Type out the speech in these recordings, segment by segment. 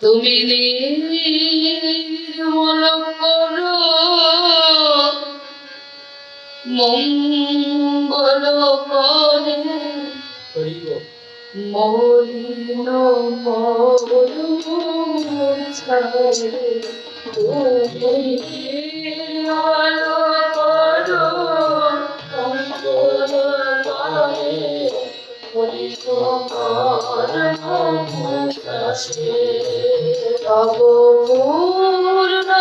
তুমি নির্মল করো। মঙ্গল করে। মলিন মঙ্গল করে। মলিন মরুছায়ে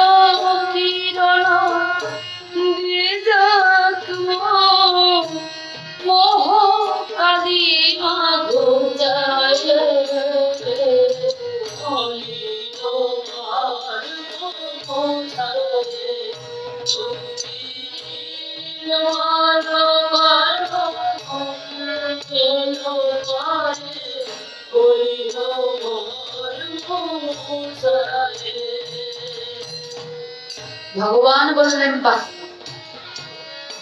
ভগবান বললেন, বাহ,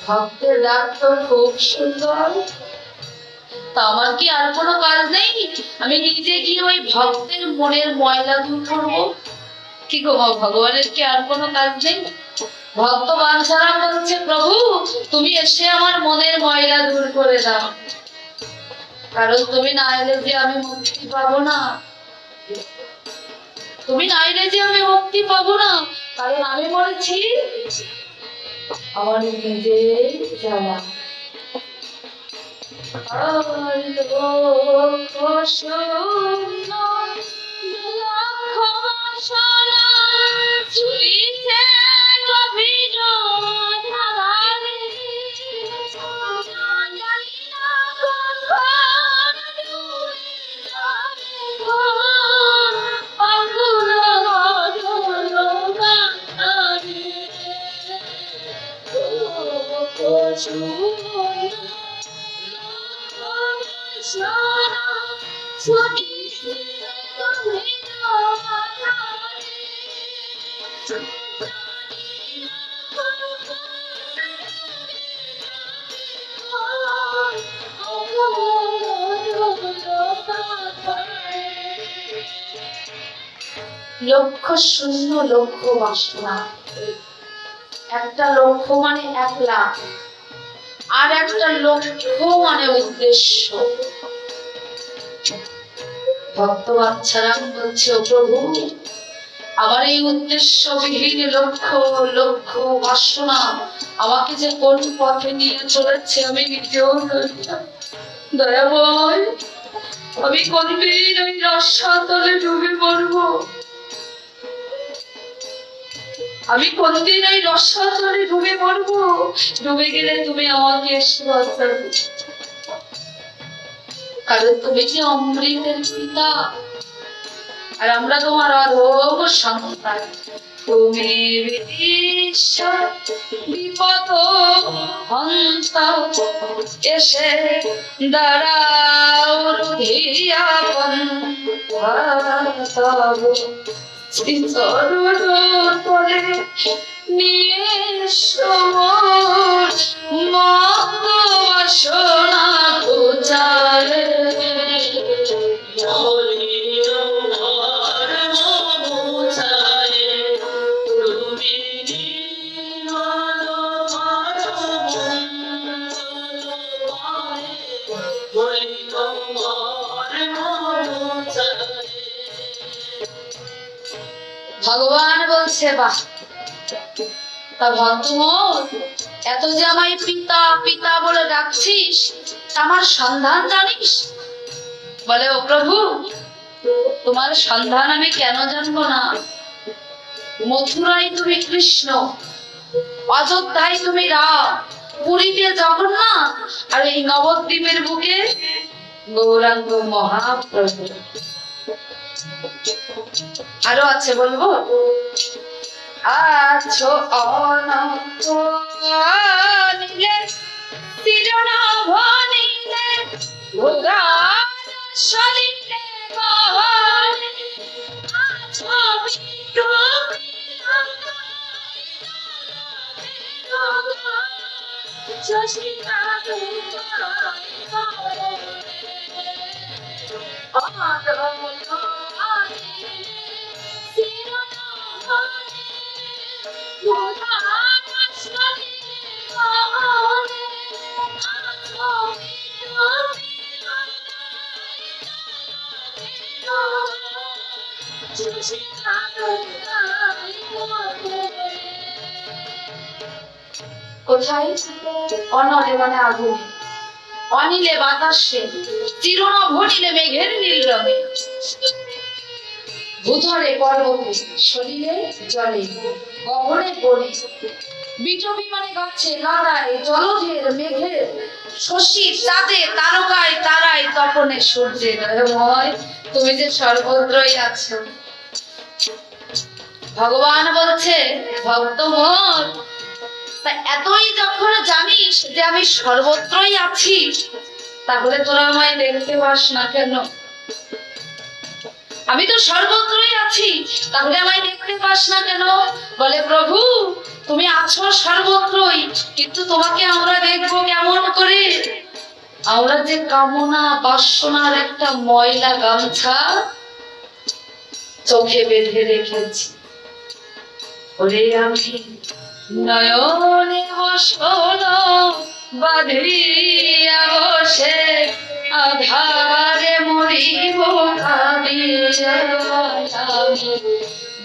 ভক্তের ডাক তো খুব সুন্দর। তা আমার কি আর কোনো কাজ নেই? আমি নিজে গিয়ে ওই ভক্তের মনের ময়লা দূর করব। কি গো ভগবানের কি আর কোনো কাজ নেই? ভক্ত বাঞ্ছারা বলছে, প্রভু, তুমি এসে আমার মনের ময়লা দূর করে দাও। কারণ তুমি না এলে যে আমি মুক্তি পাবো না। তুমি নাইলে যে আমি মুক্তি পাবো না, কারণ আমি বলেছি আমার নিজের যাওয়া আর লোক শূন্য লক্ষ লক্ষ্য শূন্য লক্ষ্য বাসনা। একটা লক্ষ্য মানে এক লাখ আর একটা লক্ষ্য মানে উদ্দেশ্য ভক্ত বাচ্চারাম বলছে প্রভু, আমার এই উদ্দেশ্যবিহীন লক্ষ্য লক্ষ্য বাসনা আমাকে যে কোন পথে নিয়ে চলেছে আমি নিজেও। দয়াময় আমি কোনদিন ওই রসাতলে ডুবে পড়ব আমি কোনদিন ওই রসাতলে ডুবে পড়ব ডুবে গেলে তুমি আমাকে এসে বাঁচাবে কারণ তুমি যে অমৃতের পিতা, আর আমরা তোমার অধম সন্তান। তুমি বিপদ হন্তা এসে দাঁড়াও রুধিয়াপন তব শ্রীচরণ তলে নিয়ে সমর বাহ তা ভক্তমোর এত যে আমায় পিতা পিতা বলে ডাকছিস আমার সন্ধান জানিস? বলে, ও প্রভু, তোমার সন্ধান আমি কেন জানব না? মথুরায় তুমি কৃষ্ণ, অযোধ্যায় তুমি রাম, পুরীতে জগন্নাথ, আর এই নবদ্বীপের বুকে গৌরাঙ্গ মহাপ্রভু। আরও আছে বলব? আছো অনন্ত নীলে তিরণাভ নীলে ভোগান সলিলে গহনে আছো বিটু শশিকা মানে অনিলে বাতাসে মেঘের নীল রঙে। পর্বতে, সলিলে জলে গগনে বনে। বিটবি মানে গাছে লাগায় জলধের মেঘের তারকায়, তারায় তপনে সূর্যের তুমি যে সর্বত্রই আছো ভগবান বলছে, ভক্ত মোর, তা এতই যখন জানিস যে আমি সর্বত্রই আছি, তাহলে তোরা আমায় দেখতে পাস না কেন? আমি তো সর্বত্রই আছি, তাহলে আমায় দেখতে পাস না কেন? বলে, প্রভু, তুমি আছো সর্বত্রই, কিন্তু তোমাকে আমরা দেখব কেমন করে? আমরা যে কামনা, বাসনার একটা ময়লা গামছা চোখে বেঁধে রেখেছি। ওরে আমি নয়নে হসল বাঁধিয়া বসে, আধারে মরিব আমি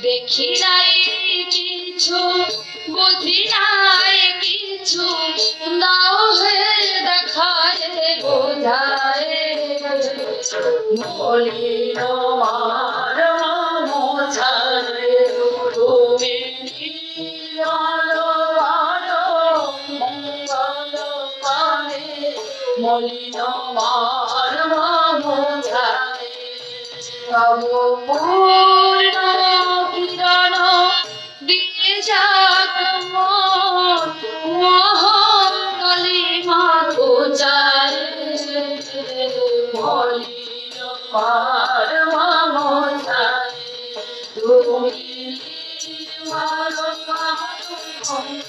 দেখি নাই কিছু, বুঝি নাই কিছু দাও হে দেখায়, বোঝায়। মলিন মার মলিন মার মোছায় তব পূর্ণ কিরণ দিয়ে যাক মোহন কালিমা খোঁজায় মলিন মার